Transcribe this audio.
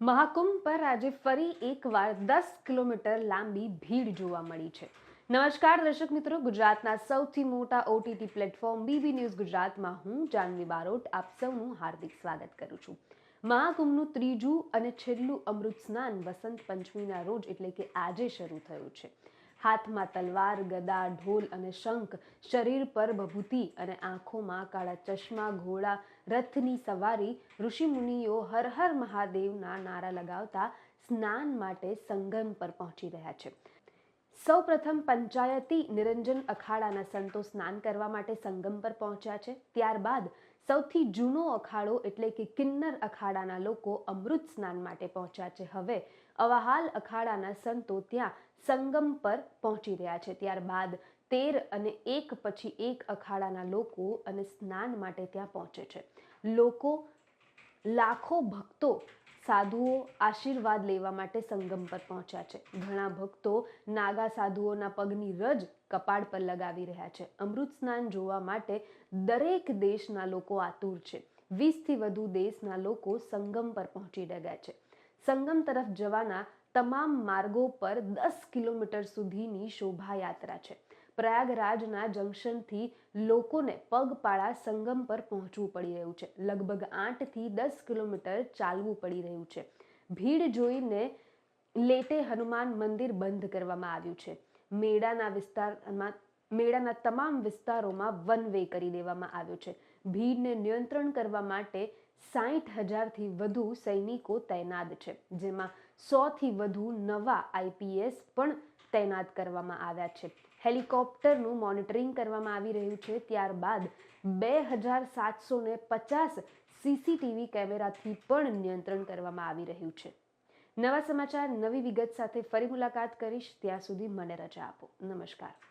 મહાકુંભ પર આજે ફરી એકવાર દસ કિલોમીટર લાંબી ભીડ જોવા મળી છે. નમસ્કાર દર્શક મિત્રો, ગુજરાતના સૌથી મોટા ઓટીટી પ્લેટફોર્મ બીબી ન્યૂઝ ગુજરાતમાં હું જાનવી બારોટ આપ સૌનું હાર્દિક સ્વાગત કરું છું. મહાકુંભનું ત્રીજું અને છેલ્લું અમૃત સ્નાન વસંત પંચમીના રોજ એટલે કે આજે શરૂ થયું છે. હાથમાં તલવાર, ગદા, ઢોલ અને શંખ, શરીર પર ભભૂતિ અને આંખોમાં કાળા ચશ્મા, ઘોડા, રથની સવારી ઋષિમુનિઓ હર હર મહાદેવના નારા લગાવતા સ્નાન માટે સંગમ પર પહોંચી રહ્યા છે. સૌપ્રથમ પંચાયતી નિરંજન અખાડાના સંતો સ્નાન કરવા માટે સંગમ પર પહોંચ્યા છે. ત્યારબાદ સૌથી જૂનો અખાડો એટલે કે કિન્નર અખાડાના લોકો અમૃત સ્નાન માટે પહોંચ્યા છે. હવે અવાહાલ અખાડાના સંતો ત્યાં સંગમ પર પહોંચી રહ્યા છે. ત્યારબાદ તેર અને એક પછી એક અખાડાના લોકો અને સ્નાન માટે ત્યાં પહોંચે છે. લોકો લાખો ભક્તો સાધુઓ આશીર્વાદ લેવા માટે સંગમ પર પહોંચ્યા છે. ઘણા ભક્તો નાગા સાધુઓના પગની રજ કપાળ પર લગાવી રહ્યા છે. અમૃત સ્નાન જોવા માટે દરેક દેશના લોકો આતુર છે. વીસથી વધુ દેશના લોકો સંગમ પર પહોંચી રહ્યા છે. સંગમ તરફ જવાના તમામ માર્ગો પર દસ કિલોમીટર સુધીની શોભાયાત્રા છે. પ્રયાગરાજના જંકશનથી લોકોને પગપાળા સંગમ પર પહોંચવું પડી રહ્યું છે. લગભગ આઠથી દસ કિલોમીટર ચાલવું પડી રહ્યું છે. ભીડ જોઈને લેટે હનુમાન મંદિર બંધ કરવામાં આવ્યું છે. મેળાના વિસ્તારમાં, મેળાના તમામ વિસ્તારોમાં વન વે કરી દેવામાં આવ્યો છે. ભીડને નિયંત્રણ કરવા માટે સાઠ હજારથી વધુ સૈનિકો તૈનાત છે, જેમાં સોથી વધુ નવા આઈપીએસ પણ તૈનાત કરવામાં આવ્યા છે. હેલિકોપ્ટરનું મોનિટરિંગ કરવામાં આવી રહ્યું છે. ત્યારબાદ બે હજાર સાતસો ને પચાસ સીસીટીવી કેમેરાથી પણ નિયંત્રણ કરવામાં આવી રહ્યું છે. નવા સમાચાર, નવી વિગત સાથે ફરી મુલાકાત કરીશ. ત્યાં સુધી મને રજા આપો. નમસ્કાર.